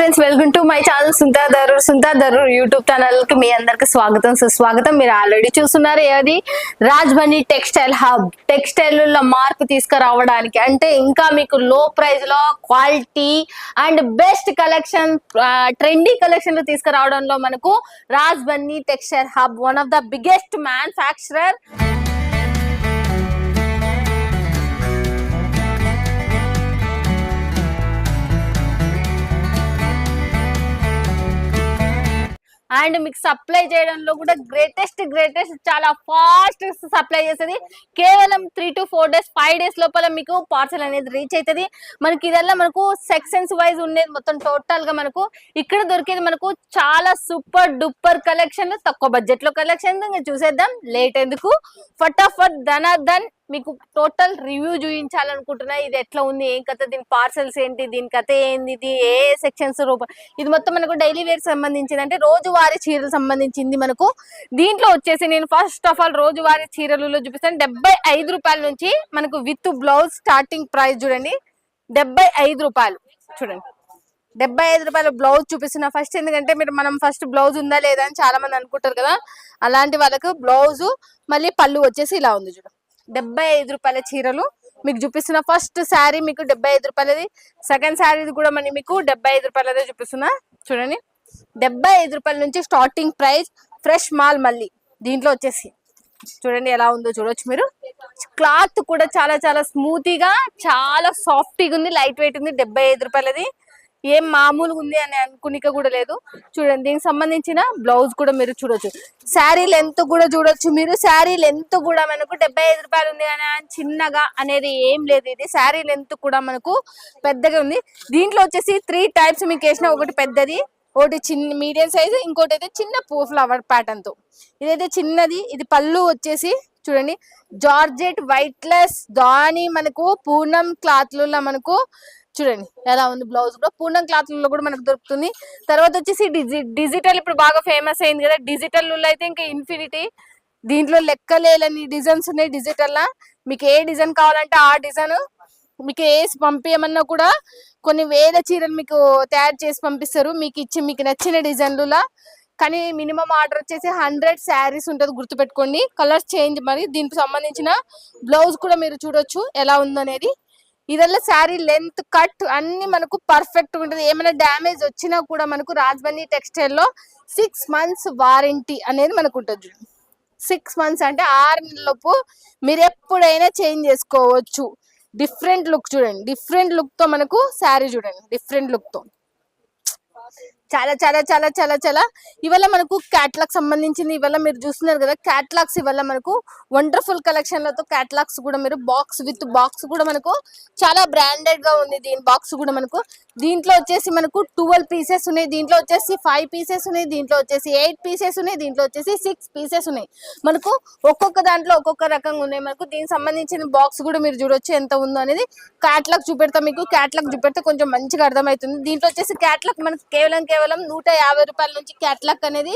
Friends welcome to my channel Sunta Darur Sunta Darur YouTube ఛానల్కి మీ అందరికి స్వాగతం. సుస్వాగతం మీరు ఆల్రెడీ చూస్తున్నారు. ఏది? Rajbani textile hub. టెక్స్టైల్లో మార్పు తీసుకురావడానికి. అంటే ఇంకా మీకు లో ప్రైస్లో quality and best collection trendy కలెక్షన్లు తీసుకురావడంలో మనకు Rajbani textile hub one of the biggest manufacturer and మీకు సప్లై చేయడంలో కూడా గ్రేటెస్ట్ గ్రేటెస్ట్ చాలా ఫాస్ట్ సప్లై చేస్తుంది. కేవలం three to four days five days లోపల మీకు పార్సల్ అనేది రీచ్ అవుతుంది మనకి ఇదల్లా మనకు సెక్షన్స్ వైజ్ ఉండేది మొత్తం టోటల్గా మనకు ఇక్కడ దొరికేది మనకు చాలా సూపర్ డూపర్ కలెక్షన్ తక్కువ బడ్జెట్లో కలెక్షన్ చూసేద్దాం. లేట్ ఎందుకు? ఫటాఫట్ ధనాధన్ మీకు టోటల్ రివ్యూ చూపించాలనుకుంటున్నా ఇది ఎట్లా ఉంది? ఏం కథ? దీని పార్సల్స్ ఏంటి? దీని కథ ఏంది? ఇది ఏ సెక్షన్స్ రూపం? ఇది మొత్తం మనకు డైలీ వేర్ సంబంధించింది. అంటే రోజువారీ చీరలు సంబంధించింది మనకు. దీంట్లో వచ్చేసి నేను ఫస్ట్ ఆఫ్ ఆల్ రోజువారీ చీరలలో చూపిస్తాను. డెబ్బై ఐదు రూపాయల నుంచి మనకు విత్ బ్లౌజ్ స్టార్టింగ్ ప్రైస్ చూడండి. డెబ్బై ఐదు రూపాయలు. చూడండి. డెబ్బై ఐదు రూపాయల బ్లౌజ్ చూపిస్తున్నా ఫస్ట్ ఎందుకంటే మీరు మనం ఫస్ట్ బ్లౌజ్ ఉందా లేదా అని చాలా మంది అనుకుంటారు కదా. అలాంటి వాళ్ళకు బ్లౌజ్ మళ్ళీ పళ్ళు వచ్చేసి ఇలా ఉంది చూడండి డెబ్బై ఐదు రూపాయల చీరలు మీకు చూపిస్తున్న ఫస్ట్ శారీ మీకు డెబ్బై ఐదు రూపాయలది. సెకండ్ శారీ కూడా మరి మీకు డెబ్బై ఐదు రూపాయలదే చూపిస్తున్నా. చూడండి. డెబ్బై ఐదు రూపాయల నుంచి స్టార్టింగ్ ప్రైస్ ఫ్రెష్ మాల్ మళ్ళీ. దీంట్లో వచ్చేసి చూడండి ఎలా ఉందో చూడొచ్చు మీరు. క్లాత్ కూడా చాలా చాలా స్మూతీగా చాలా సాఫ్టీగా ఉంది లైట్ వెయిట్ ఉంది డెబ్బై ఐదు రూపాయలది. ఏం మామూలుగా ఉంది అని అనుకునిక కూడా లేదు. చూడండి దీనికి సంబంధించిన బ్లౌజ్ కూడా మీరు చూడొచ్చు. శారీ లెంత్ కూడా చూడొచ్చు మీరు. శారీ లెంత్ కూడా మనకు డెబ్బై ఐదు రూపాయలు ఉంది అని చిన్నగా అనేది ఏం లేదు ఇది. శారీ లెంత్ కూడా మనకు పెద్దగా ఉంది. దీంట్లో వచ్చేసి త్రీ టైప్స్ మీకు వేసిన ఒకటి పెద్దది ఒకటి చిన్న మీడియం సైజ్ ఇంకోటి అయితే చిన్న పూ ఫ్లవర్ ప్యాటర్న్తో. ఇదైతే చిన్నది ఇది పళ్ళు వచ్చేసి చూడండి జార్జెట్ వైట్లెస్ దాని మనకు పూర్ణం క్లాత్లలో మనకు చూడండి ఎలా ఉంది బ్లౌజ్ కూడా. పూర్ణం క్లాత్లలో కూడా మనకు దొరుకుతుంది. తర్వాత వచ్చేసి డిజి డిజిటల్ ఇప్పుడు బాగా ఫేమస్ అయింది కదా. డిజిటల్ అయితే ఇంకా ఇన్ఫినిటీ. దీంట్లో లెక్కలేలని డిజైన్స్ ఉన్నాయి డిజిటల్ లా మీకు ఏ డిజైన్ కావాలంటే ఆ డిజైన్. మీకు వేసి పంపించమన్నా కూడా కొన్ని వేల చీరలు మీకు తయారు చేసి పంపిస్తారు. మీకు ఇచ్చి మీకు నచ్చిన డిజైన్లులా కానీ మినిమం ఆర్డర్ వచ్చేసి హండ్రెడ్ శారీస్ ఉంటుంది గుర్తుపెట్టుకోండి. కలర్స్ చేంజ్ మరి దీనికి సంబంధించిన బ్లౌజ్ కూడా మీరు చూడొచ్చు ఎలా ఉందనేది. ఇదల్లా శారీ లెంత్ కట్ అన్ని మనకు పర్ఫెక్ట్ ఉంటుంది. ఏమైనా డ్యామేజ్ వచ్చినా కూడా మనకు రాజ్బని టెక్స్టైల్లో సిక్స్ మంత్స్ వారంటీ అనేది మనకు ఉంటుంది సిక్స్ మంత్స్ అంటే ఆరు నెలలోపు మీరు ఎప్పుడైనా చేంజ్ చేసుకోవచ్చు. డిఫరెంట్ లుక్ చూడండి. డిఫరెంట్ లుక్తో మనకు శారీ చూడండి. డిఫరెంట్ లుక్తో. చాలా చాలా చాలా చాలా చాలా. ఇవాళ మనకు క్యాట్లాగ్ సంబంధించింది ఇవాళ మీరు చూస్తున్నారు కదా క్యాట్లాగ్స్ ఇవాళ మనకు వండర్ఫుల్ కలెక్షన్లతో క్యాట్లాగ్స్ కూడా మీరు బాక్స్ విత్ బాక్స్ కూడా మనకు చాలా బ్రాండెడ్గా ఉంది దీని బాక్స్ కూడా మనకు. దీంట్లో వచ్చేసి మనకు ట్వెల్వ్ పీసెస్ ఉన్నాయి దీంట్లో వచ్చేసి ఫైవ్ పీసెస్ ఉన్నాయి దీంట్లో వచ్చేసి ఎయిట్ పీసెస్ ఉన్నాయి దీంట్లో వచ్చేసి సిక్స్ పీసెస్ ఉన్నాయి. మనకు ఒక్కొక్క దాంట్లో ఒక్కొక్క రకంగా ఉన్నాయి. మనకు దీనికి సంబంధించిన బాక్స్ కూడా మీరు చూడొచ్చు ఎంత ఉందో అనేది. క్యాట్లాగ్ చూపెడతా మీకు క్యాట్లాగ్ చూపెడితే కొంచెం మంచిగా అర్థమవుతుంది. దీంట్లో వచ్చేసి క్యాట్లాగ్ మనకు కేవలం కేవలం కేవలం నూట యాభై రూపాయల నుంచి క్యాట్లాక్ అనేది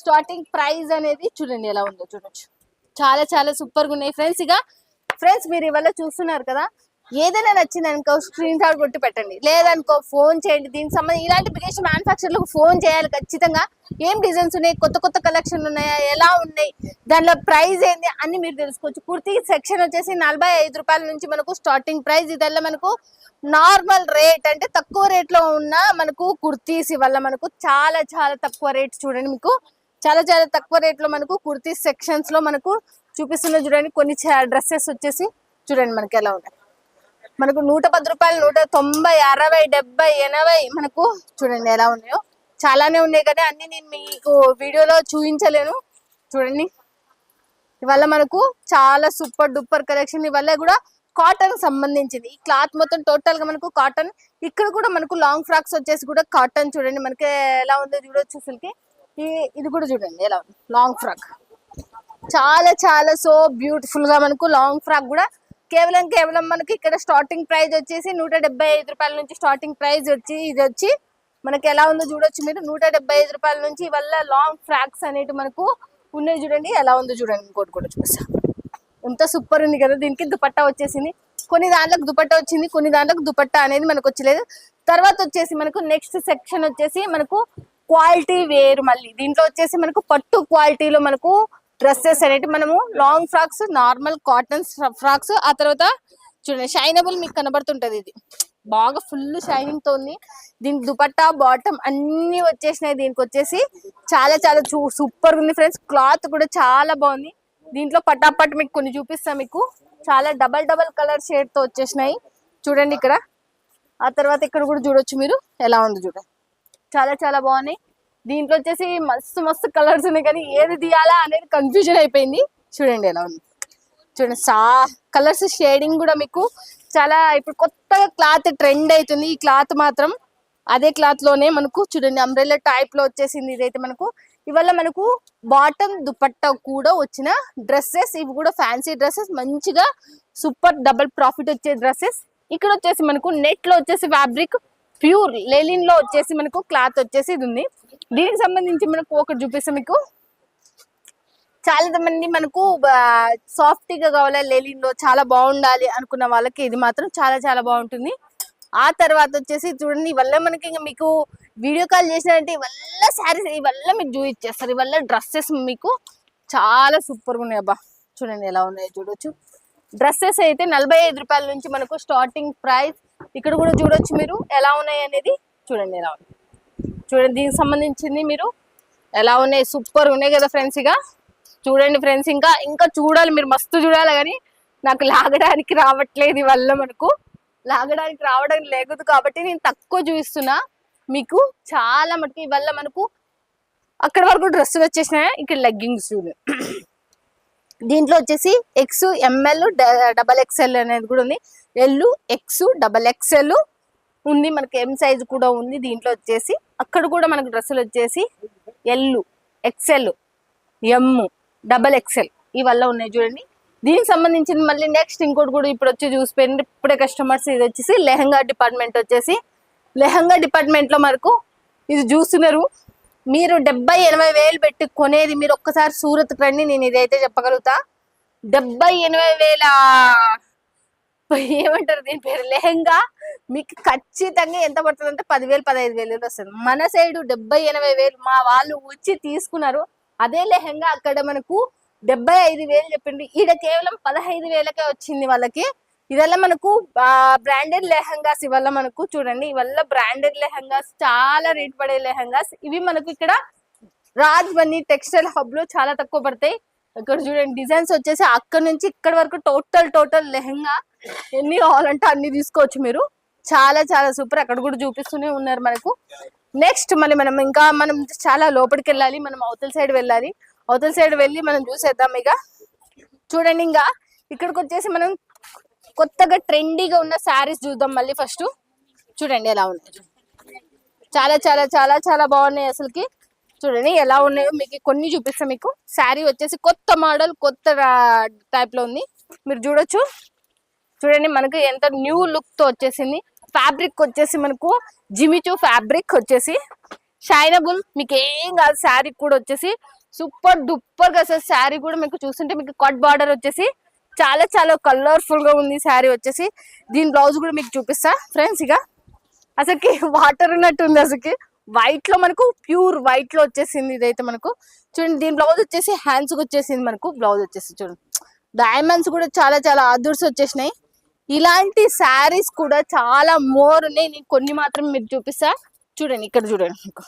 స్టార్టింగ్ ప్రైస్ అనేది చూడండి ఎలా ఉందో చూడొచ్చు. చాలా చాలా సూపర్గా ఉన్నాయి ఫ్రెండ్స్. ఇక ఫ్రెండ్స్ మీరు ఇవాళ చూస్తున్నారు కదా ఏదైనా నచ్చింది అనుకో స్క్రీన్ షాట్ కొట్టి పెట్టండి. లేదనుకో ఫోన్ చేయండి. దీనికి సంబంధించి ఇలాంటి బిగ్గెస్ట్ మ్యానుఫ్యాక్చర్లకు ఫోన్ చేయాలి ఖచ్చితంగా. ఏం డిజైన్స్ ఉన్నాయి? కొత్త కొత్త కలెక్షన్లు ఉన్నాయా? ఎలా ఉన్నాయి? దానిలో ప్రైస్ ఏంది? అన్ని మీరు తెలుసుకోవచ్చు. కుర్తి సెక్షన్ వచ్చేసి నలభై ఐదు రూపాయల నుంచి మనకు స్టార్టింగ్ ప్రైస్ ఇదల్లా మనకు నార్మల్ రేట్ అంటే తక్కువ రేట్లో ఉన్న మనకు కుర్తీస్ వల్ల మనకు చాలా చాలా తక్కువ రేట్ చూడండి మీకు. చాలా చాలా తక్కువ రేట్లో మనకు కుర్తీస్ సెక్షన్స్లో మనకు చూపిస్తున్న చూడండి. కొన్ని డ్రెస్సెస్ వచ్చేసి చూడండి మనకి ఎలా ఉన్నాయి మనకు నూట పది రూపాయలు నూట తొంభై అరవై డెబ్బై ఎనభై మనకు చూడండి ఎలా ఉన్నాయో. చాలానే ఉన్నాయి కదా అన్ని నేను మీకు వీడియోలో చూపించలేను. చూడండి. ఇవాళ మనకు చాలా సూపర్ డూపర్ కలెక్షన్. ఇవల్ల కూడా కాటన్ సంబంధించింది. ఈ క్లాత్ మొత్తం టోటల్గా మనకు కాటన్. ఇక్కడ కూడా మనకు లాంగ్ ఫ్రాక్స్ వచ్చేసి కూడా కాటన్ చూడండి. మనకి ఎలా ఉందో చూడొచ్చు అసలుకి. ఈ ఇది కూడా చూడండి ఎలా ఉంది. Long frock. చాలా చాలా సో బ్యూటిఫుల్గా మనకు లాంగ్ ఫ్రాక్ కూడా కేవలం కేవలం మనకి ఇక్కడ స్టార్టింగ్ ప్రైస్ వచ్చేసి నూట ఐదు రూపాయల నుంచి స్టార్టింగ్ ప్రైస్ వచ్చి ఇది వచ్చి మనకి ఎలా ఉందో చూడొచ్చు మీరు. నూట ఐదు రూపాయల నుంచి వల్ల లాంగ్ ఫ్రాక్స్ అనేవి మనకు ఉన్నాయి చూడండి. ఎలా ఉందో చూడండి. ఇంకోటి కూడా చూసా ఎంత సూపర్ ఉంది కదా. దీనికి దుపట్టా వచ్చేసింది. కొన్ని దాంట్లోకి దుపట్టా వచ్చింది. కొన్ని దాంట్లోకి దుపట్టా అనేది మనకు వచ్చలేదు. తర్వాత వచ్చేసి మనకు నెక్స్ట్ సెక్షన్ వచ్చేసి మనకు క్వాలిటీ వేరు మళ్ళీ. దీంట్లో వచ్చేసి మనకు పట్టు క్వాలిటీలో మనకు డ్రెస్సెస్ అనేవి మనము long frocks normal cotton frocks ఆ తర్వాత చూడండి షైనబుల్ మీకు కనబడుతుంటది ఇది. బాగా ఫుల్ షైనింగ్తో ఉంది దీనికి దుపట్టా బాటమ్ అన్ని వచ్చేసినాయి. దీనికి వచ్చేసి చాలా చాలా సూపర్ ఉంది ఫ్రెండ్స్ క్లాత్ కూడా చాలా బాగుంది. దీంట్లో పటాపట్ మీకు కొన్ని చూపిస్తాను మీకు. చాలా డబల్ డబల్ కలర్ షేడ్తో వచ్చేసినాయి. చూడండి ఇక్కడ. ఆ తర్వాత ఇక్కడ కూడా చూడొచ్చు మీరు. ఎలా ఉంది చూడండి. చాలా చాలా బాగున్నాయి. దీంట్లో వచ్చేసి మస్తు మస్తు కలర్స్ ఉన్నాయి కానీ ఏది తీయాలా అనేది కన్ఫ్యూజన్ అయిపోయింది. చూడండి ఎలా ఉంది. చూడండి సా కలర్స్ షేడింగ్ కూడా మీకు చాలా ఇప్పుడు కొత్తగా క్లాత్ ట్రెండ్ అవుతుంది. ఈ క్లాత్ మాత్రం అదే క్లాత్లోనే మనకు చూడండి అంబ్రెల్లా టైప్లో వచ్చేసింది ఇదైతే మనకు. ఇవల్ల మనకు బాటమ్ దుపట్టా కూడా వచ్చిన డ్రెస్సెస్ ఇవి కూడా ఫ్యాన్సీ డ్రెస్సెస్ మంచిగా సూపర్ డబుల్ ప్రాఫిట్ వచ్చే డ్రెస్సెస్ ఇక్కడ వచ్చేసి మనకు నెట్లో వచ్చేసి ఫ్యాబ్రిక్ ప్యూర్ లెలిన్లో వచ్చేసి మనకు క్లాత్ వచ్చేసి ఇది ఉంది. దీనికి సంబంధించి మనకు ఒకటి చూపిస్తాం మీకు. చాలా మంది మనకు సాఫ్ట్గా కావాలి లెలిన్లో చాలా బాగుండాలి అనుకున్న వాళ్ళకి ఇది మాత్రం చాలా చాలా బాగుంటుంది. ఆ తర్వాత వచ్చేసి చూడండి ఇవల్ల మనకి ఇంకా మీకు వీడియో కాల్ చేసినారంటే ఇవల్ల శారీస్ ఇవల్ల మీకు చూపించేస్తారు ఇవల్ల డ్రెస్సెస్ మీకు చాలా సూపర్గా ఉన్నాయి అబ్బా. చూడండి ఎలా ఉన్నాయో చూడొచ్చు. డ్రెస్సెస్ అయితే నలభై ఐదు రూపాయల నుంచి మనకు స్టార్టింగ్ ప్రైస్ ఇక్కడ కూడా చూడొచ్చు మీరు ఎలా ఉన్నాయి అనేది చూడండి ఎలా ఉన్నాయి. చూడండి దీనికి సంబంధించింది మీరు ఎలా ఉన్నాయి సూపర్ ఉన్నాయి కదా ఫ్రెండ్స్ ఇక. చూడండి ఫ్రెండ్స్ ఇంకా ఇంకా చూడాలి మీరు మస్తు చూడాలి కానీ నాకు లాగడానికి రావట్లేదు వల్ల మనకు. లాగడానికి రావడం లేదు కాబట్టి నేను తక్కువ చూపిస్తున్నా. మీకు చాలా మటుకు ఇవల్ల మనకు అక్కడ వరకు డ్రెస్సులు వచ్చేసినాయి ఇక్కడ లెగ్గింగ్స్ దీంట్లో వచ్చేసి ఎక్స్ ఎంఎల్ డబల్ ఎక్స్ఎల్ అనేది కూడా ఉంది. ఎల్ ఎక్స్ డబల్ ఎక్స్ఎల్ ఉంది. మనకి ఎం సైజ్ కూడా ఉంది. దీంట్లో వచ్చేసి అక్కడ కూడా మనకు డ్రెస్సులు వచ్చేసి L XL M double XL ఇవల్ల ఉన్నాయి చూడండి. దీనికి సంబంధించిన మళ్ళీ నెక్స్ట్ ఇంకోటి కూడా ఇప్పుడు వచ్చి చూసిపోయింది. ఇప్పుడే కస్టమర్స్ ఇది వచ్చేసి లెహంగా డిపార్ట్మెంట్ వచ్చేసి. లెహంగా డిపార్ట్మెంట్లో మనకు ఇది చూస్తున్నారు. మీరు డెబ్బై ఎనభై వేలు పెట్టి కొనేది మీరు ఒక్కసారి సూరత్ రండి. నేను ఇదైతే చెప్పగలుగుతా. డెబ్బై ఎనభై వేల ఏమంటారు దీని పేరు? లెహంగా మీకు ఖచ్చితంగా ఎంత పడుతుంది అంటే పదివేలు పదహైదు వేలు వస్తుంది. మన సైడ్ డెబ్బై ఎనభై వేలు మా వాళ్ళు వచ్చి తీసుకున్నారు. అదే లెహంగా అక్కడ మనకు డెబ్బై ఐదు వేలు చెప్పిండ్రు ఈడ కేవలం పదహైదు వేలకే వచ్చింది వాళ్ళకి. ఇవల్ల మనకు బ్రాండెడ్ లెహంగాస్ ఇవల్ల మనకు చూడండి. ఇవల్ల బ్రాండెడ్ లెహంగాస్ చాలా రేట్ పడే లెహంగాస్. ఇవి మనకు ఇక్కడ రాజ్ బన్నీ టెక్స్టైల్ హబ్లో చాలా తక్కువ పడతాయి. ఇక్కడ చూడండి డిజైన్స్ వచ్చేసి అక్కడ నుంచి ఇక్కడ వరకు టోటల్ టోటల్ లెహంగా ఎన్ని కావాలంటే అన్ని తీసుకోవచ్చు మీరు. చాలా చాలా సూపర్. అక్కడ కూడా చూపిస్తూనే ఉన్నారు మనకు. నెక్స్ట్ మళ్ళీ మనం ఇంకా మనం చాలా లోపలికి వెళ్ళాలి. మనం అవతల సైడ్ వెళ్ళాలి. అవతల సైడ్ వెళ్ళి మనం చూసేద్దాం ఇక. చూడండి ఇంకా. ఇక్కడికి వచ్చేసి మనం కొత్తగా ట్రెండీగా ఉన్న శారీస్ చూద్దాం మళ్ళీ ఫస్ట్. చూడండి ఎలా ఉన్నాయి. చాలా చాలా చాలా చాలా బాగున్నాయి అసలుకి. చూడండి ఎలా ఉన్నాయో మీకు కొన్ని చూపిస్తాం మీకు. శారీ వచ్చేసి కొత్త మోడల్ కొత్త టైప్లో ఉంది. మీరు చూడొచ్చు. చూడండి మనకు ఎంత న్యూ లుక్తో వచ్చేసింది. ఫ్యాబ్రిక్ వచ్చేసి మనకు జిమిచు ఫ్యాబ్రిక్ వచ్చేసి. షైనబుల్ మీకు ఏం కాదు శారీ కూడా వచ్చేసి. సూపర్ డూపర్గా అసలు శారీ కూడా మీకు చూస్తుంటే మీకు కట్ బార్డర్ వచ్చేసి చాలా చాలా కలర్ఫుల్గా ఉంది శారీ వచ్చేసి. దీని బ్లౌజ్ కూడా మీకు చూపిస్తా ఫ్రెండ్స్ ఇక. అసలుకి వాటర్ ఉన్నట్టు ఉంది అసలుకి. వైట్లో మనకు ప్యూర్ వైట్లో వచ్చేసింది ఇదైతే మనకు. చూడండి దీని బ్లౌజ్ వచ్చేసి హ్యాండ్స్ వచ్చేసింది మనకు. బ్లౌజ్ వచ్చేసి చూడండి. డైమండ్స్ కూడా చాలా చాలా అదుర్స్ వచ్చేసినాయి. ఇలాంటి శారీస్ కూడా చాలా మోర్ ఉన్నాయి. నేను కొన్ని మాత్రం మీరు చూపిస్తా. చూడండి ఇక్కడ చూడండి మీకు.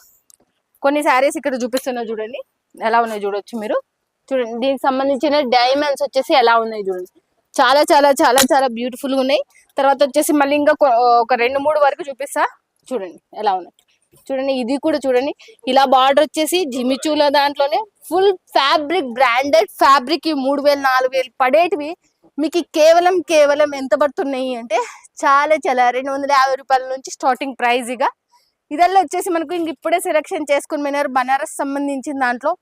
కొన్ని శారీస్ ఇక్కడ చూపిస్తున్నా చూడండి. ఎలా ఉన్నాయి చూడొచ్చు మీరు. చూడండి దీనికి సంబంధించిన డైమండ్స్ వచ్చేసి ఎలా ఉన్నాయి చూడండి. చాలా చాలా చాలా చాలా బ్యూటిఫుల్గా ఉన్నాయి. తర్వాత వచ్చేసి మళ్ళీ ఇంకా ఒక రెండు మూడు వరకు చూపిస్తా. చూడండి ఎలా ఉన్నాయి. చూడండి ఇది కూడా చూడండి. ఇలా బార్డర్ వచ్చేసి జిమిచూల దాంట్లోనే ఫుల్ ఫ్యాబ్రిక్ బ్రాండెడ్ ఫ్యాబ్రిక్ ఈ మూడు వేలు నాలుగు వేలు పడేటివి. మీకు కేవలం కేవలం ఎంత పడుతున్నాయి అంటే చాలా చాలా. రెండు వందల యాభై రూపాయల నుంచి స్టార్టింగ్ ప్రైజ్ ఇక. ఇదల్లా వచ్చేసి మనకు ఇంక ఇప్పుడే సెలెక్షన్ చేసుకుని పోయినారు. బనారస్ సంబంధించిన దాంట్లో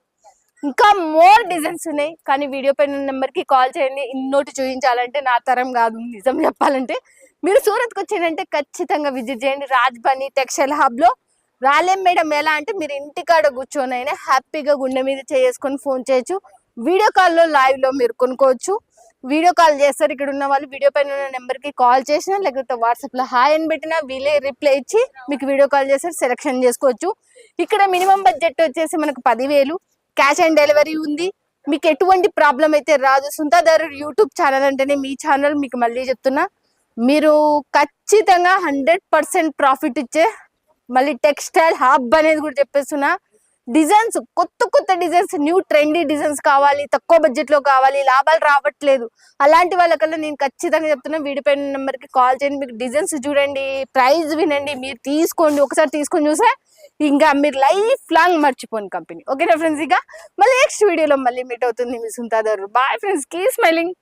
ఇంకా మోర్ డిజైన్స్ ఉన్నాయి. కానీ వీడియో పైన నెంబర్కి కాల్ చేయండి. ఇన్నోటి చూపించాలంటే నా తరం కాదు నిజం చెప్పాలంటే. మీరు సూరత్కి వచ్చిందంటే ఖచ్చితంగా విజిట్ చేయండి. రాజ్బని టెక్స్టైల్ హబ్లో రాలేం మేడం ఎలా అంటే మీరు ఇంటికాడ కూర్చొని అయినా హ్యాపీగా గుండె మీద చేసుకొని ఫోన్ చేయొచ్చు. వీడియో కాల్లో లైవ్లో మీరు కొనుక్కోవచ్చు. వీడియో కాల్ చేస్తారు ఇక్కడ ఉన్న వాళ్ళు. వీడియో పైన ఉన్న నెంబర్కి కాల్ చేసినా లేకపోతే వాట్సాప్లో హాయ్ అని పెట్టినా వీళ్ళే రిప్లై ఇచ్చి మీకు వీడియో కాల్ చేస్తారు సెలెక్షన్ చేసుకోవచ్చు. ఇక్కడ మినిమం బడ్జెట్ వచ్చేసి మనకు పదివేలు. క్యాష్ ఆన్ డెలివరీ ఉంది. మీకు ఎటువంటి ప్రాబ్లం అయితే రాదు. సుంతాదారు యూట్యూబ్ ఛానల్ అంటేనే మీ ఛానల్. మీకు మళ్ళీ చెప్తున్నా. మీరు ఖచ్చితంగా హండ్రెడ్ పర్సెంట్ ప్రాఫిట్ ఇచ్చే మళ్ళీ టెక్స్టైల్ హబ్ అనేది కూడా చెప్పేస్తున్నా. డిజైన్స్ కొత్త కొత్త డిజైన్స్ న్యూ ట్రెండీ డిజైన్స్ కావాలి తక్కువ బడ్జెట్లో కావాలి లాభాలు రావట్లేదు. అలాంటి వాళ్ళకల్లా నేను ఖచ్చితంగా చెప్తున్నా వీడిపోయిన నెంబర్కి కాల్ చేయండి. మీకు డిజైన్స్ చూడండి ప్రైస్ వినండి మీరు తీసుకోండి ఒకసారి తీసుకొని చూసే ఇంకా మీరు లైఫ్ లాంగ్ మర్చిపోండి కంపెనీ ఓకేనా ఫ్రెండ్స్ ఇక మళ్ళీ నెక్స్ట్ వీడియోలో మళ్ళీ మీట్ అవుతుంది మీ సుంతాదారు. Bye friends keep smiling